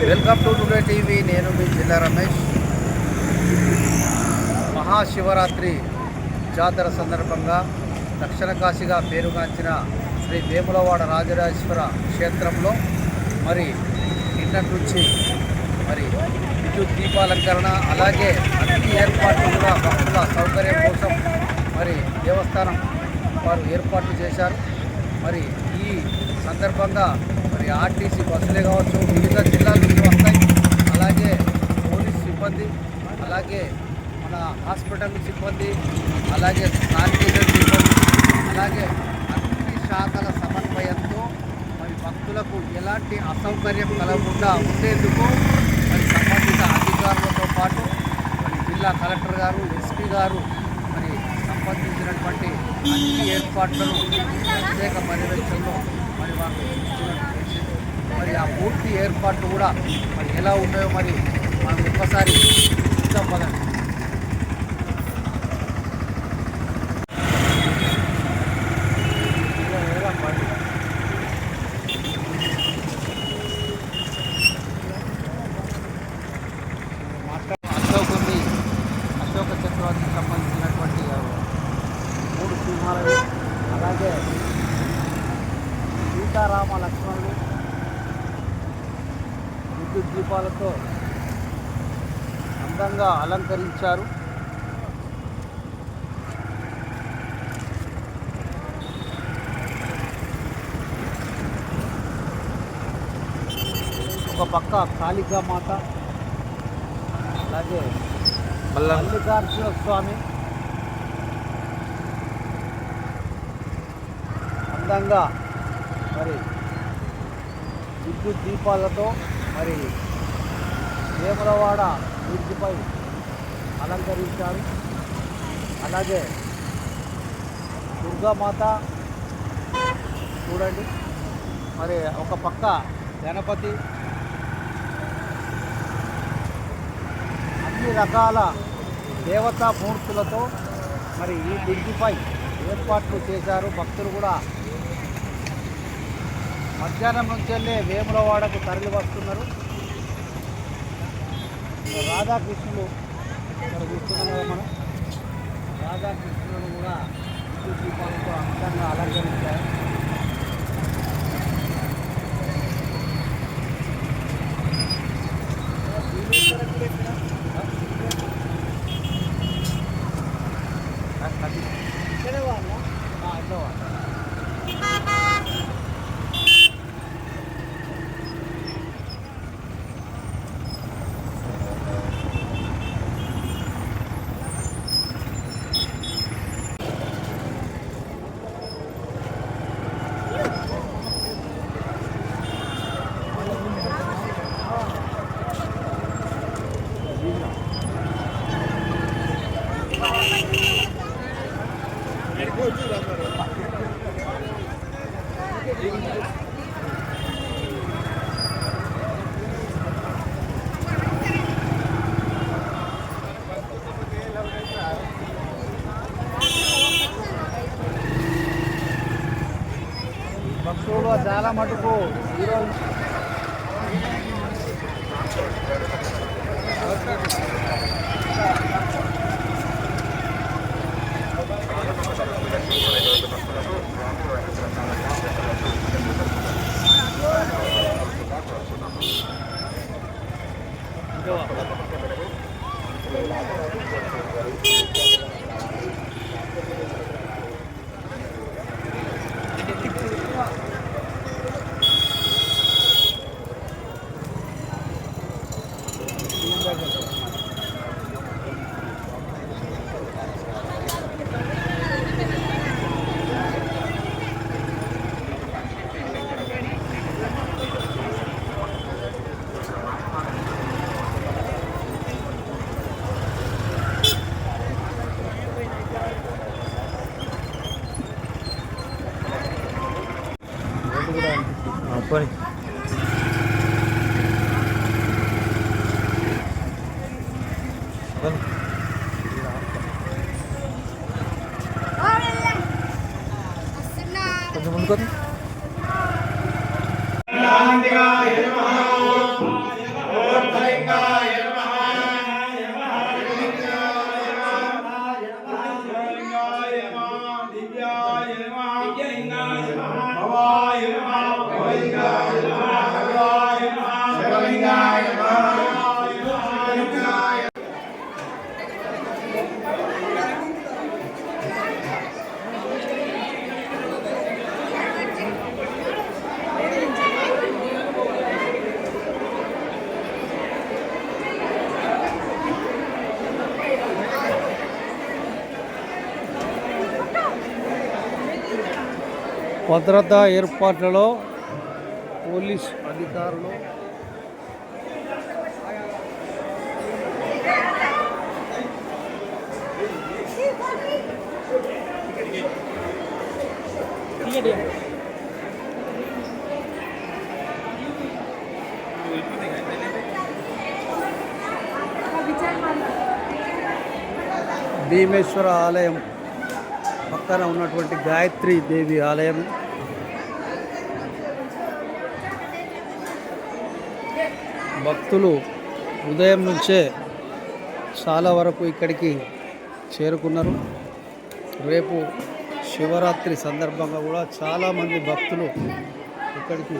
Welcome to today TV. నేను మీ జిల్లా రమేష్. మహాశివరాత్రి జాతర సందర్భంగా దక్షిణ కాశీగా పేరుగాంచిన శ్రీ వేములవాడ రాజరాజేశ్వర క్షేత్రంలో మరి నిన్నటి నుంచి మరి విద్యుత్ దీపాలంకరణ అలాగే అన్ని ఏర్పాట్లు కూడా భక్తుల సౌకర్యం కోసం మరి దేవస్థానం వారు ఏర్పాట్లు చేశారు. మరి ఈ సందర్భంగా ఆర్టీసీ బస్సులే కావచ్చు వివిధ జిల్లాల నుంచి వస్తాయి. అలాగే పోలీస్ సిబ్బంది అలాగే మన హాస్పిటల్ సిబ్బంది అలాగే శానిటైజర్ సిబ్బంది అలాగే అన్ని శాఖల సమన్వయంతో మరి భక్తులకు ఎలాంటి అసౌకర్యం కలగకుండా ఉండేందుకు మరి సంబంధిత అధికారులతో పాటు మరి జిల్లా కలెక్టర్ గారు ఎస్పీ గారు మరి సంబంధించినటువంటి అన్ని ఏర్పాట్లను ప్రత్యేక పర్యవేక్షణలో మరి వారు మరి ఆ పూర్తి ఏర్పాట్లు కూడా మరి ఎలా ఉన్నాయో మరి మనం ఒక్కసారి చూద్దాం పదండి ఇలా ఏరా బండి. అశోకుని అశోక చక్రవర్తికి సంబంధించినటువంటి మూడు సింహాలు అలాగే సీతారామ లక్ష్మణులు విద్యుత్ దీపాలతో అందంగా అలంకరించారు. ఒక పక్క కాళికా మాత అలాగే మల్లికార్జున స్వామి. అందంగా మరి విద్యుత్ దీపాలతో మరి వేములవాడ బ్రిడ్జిపై అలంకరించారు. అలాగే దుర్గామాత చూడండి. మరి ఒక పక్క గణపతి. అన్ని రకాల దేవతా మూర్తులతో మరి ఈ బ్రిడ్జిపై ఏర్పాట్లు చేశారు. భక్తులు కూడా మధ్యాహ్నం నుంచెల్లే వేములవాడకు తరలి వస్తున్నారు. రాధాకృష్ణులు ఇక్కడ చూస్తున్నాం కదా మనం. రాధాకృష్ణులను కూడా విద్యుత్ దీపాలతో అందంగా అలంకరించారు. ఇక్కడే వాళ్ళ. భక్తులు చాలా మటుకు ఈరోజు భద్రతా ఏర్పాట్లలో పోలీస్ అధికారులు భీమేశ్వర ఆలయం. పక్కన ఉన్నటువంటి గాయత్రి దేవి ఆలయం. భక్తులు ఉదయం నుంచే చాలా వరకు ఇక్కడికి చేరుకున్నారు. రేపు శివరాత్రి సందర్భంగా కూడా చాలామంది భక్తులు ఇక్కడికి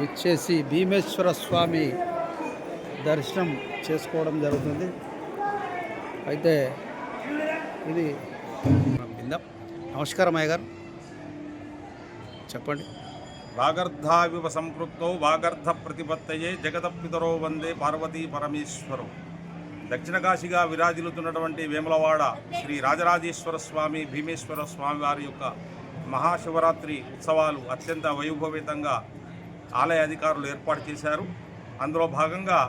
విచ్చేసి భీమేశ్వర స్వామి దర్శనం చేసుకోవడం జరుగుతుంది. అయితే ఇది నమస్కారం అయ్య గారు చెప్పండి. వాగర్ధావివ సంపృక్తౌ వాగర్ధ ప్రతిపత్తయే జగతపితరో వందే పార్వతీ పరమేశ్వరు. దక్షిణ కాశీగా విరాజిల్లుతున్నటువంటి వేములవాడ శ్రీ రాజరాజేశ్వర స్వామి భీమేశ్వర స్వామి వారి యొక్క మహాశివరాత్రి ఉత్సవాలు అత్యంత వైభవితంగా ఆలయ అధికారులు ఏర్పాటు చేశారు. అందులో భాగంగా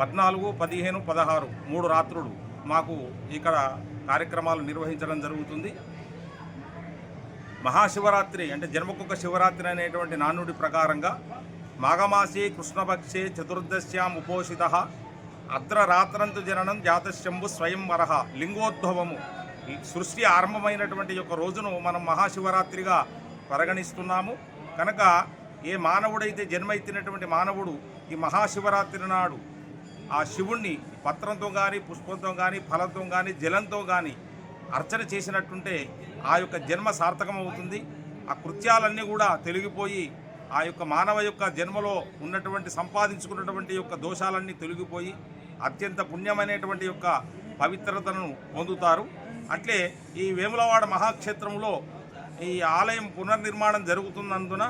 పద్నాలుగు పదిహేను పదహారు మూడు రాత్రులు మాకు ఇక్కడ కార్యక్రమాలు నిర్వహించడం జరుగుతుంది. మహాశివరాత్రి అంటే జన్మకొక శివరాత్రి అనేటువంటి నానుడి ప్రకారంగా మాఘమాసే కృష్ణపక్షే చతుర్దశ్యాం ఉపోషిత అద్ర రాత్రంతు జననం జాతశంభు స్వయం వరహ లింగోద్భవము. సృష్టి ఆరంభమైనటువంటి యొక్క రోజును మనం మహాశివరాత్రిగా పరిగణిస్తున్నాము. కనుక ఏ మానవుడైతే జన్మ ఎత్తినటువంటి మానవుడు ఈ మహాశివరాత్రి నాడు ఆ శివుణ్ణి పత్రంతో కానీ పుష్పంతో కానీ ఫలంతో కానీ జలంతో కానీ అర్చన చేసినట్టుంటే ఆ యొక్క జన్మ సార్థకమవుతుంది ఆ కృత్యాలన్నీ కూడా తొలగిపోయి ఆ యొక్క మానవ యొక్క జన్మలో ఉన్నటువంటి సంపాదించుకున్నటువంటి యొక్క దోషాలన్నీ తొలగిపోయి అత్యంత పుణ్యమైనటువంటి యొక్క పవిత్రతను పొందుతారు. అట్లే ఈ వేములవాడ మహాక్షేత్రంలో ఈ ఆలయం పునర్నిర్మాణం జరుగుతున్నందున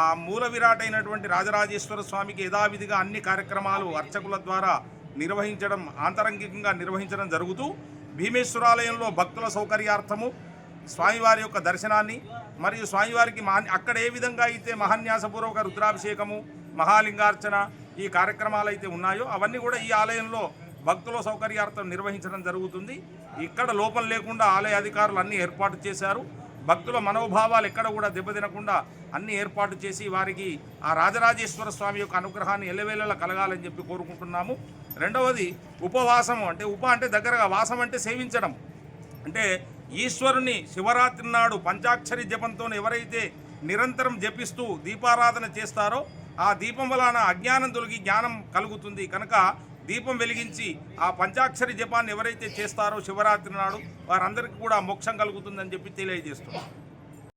ఆ మూల విరాటైనటువంటి రాజరాజేశ్వర స్వామికి యథావిధిగా అన్ని కార్యక్రమాలు అర్చకుల ద్వారా నిర్వహించడం ఆంతరంగికంగా నిర్వహించడం జరుగుతూ భీమేశ్వరాలయంలో భక్తుల సౌకర్యార్థము స్వామివారి యొక్క దర్శనాన్ని మరియు స్వామివారికి మహా అక్కడ ఏ విధంగా అయితే మహాన్యాసపూర్వక రుద్రాభిషేకము మహాలింగార్చన ఈ కార్యక్రమాలు అయితే ఉన్నాయో అవన్నీ కూడా ఈ ఆలయంలో భక్తుల సౌకర్యార్థం నిర్వహించడం జరుగుతుంది. ఇక్కడ లోపం లేకుండా ఆలయ అధికారులు అన్ని ఏర్పాటు చేశారు. భక్తుల మనోభావాలు ఎక్కడ కూడా దెబ్బతినకుండా అన్ని ఏర్పాటు చేసి వారికి ఆ రాజరాజేశ్వర స్వామి యొక్క అనుగ్రహాన్ని ఎల్లవేళలా కలగాలని చెప్పి కోరుకుంటున్నాము. రెండవది ఉపవాసము అంటే ఉప అంటే దగ్గరగా వాసం అంటే సేవించడం. అంటే ఈశ్వరుని శివరాత్రి నాడు పంచాక్షరి జపంతో ఎవరైతే నిరంతరం జపిస్తూ దీపారాధన చేస్తారో ఆ దీపం వలన అజ్ఞానం తొలగి జ్ఞానం కలుగుతుంది. కనుక దీపం వెలిగించి ఆ పంచాక్షరి జపాన్ని ఎవరైతే చేస్తారో శివరాత్రి నాడు వారందరికీ కూడా మోక్షం కలుగుతుందని చెప్పి తెలియజేస్తున్నాం.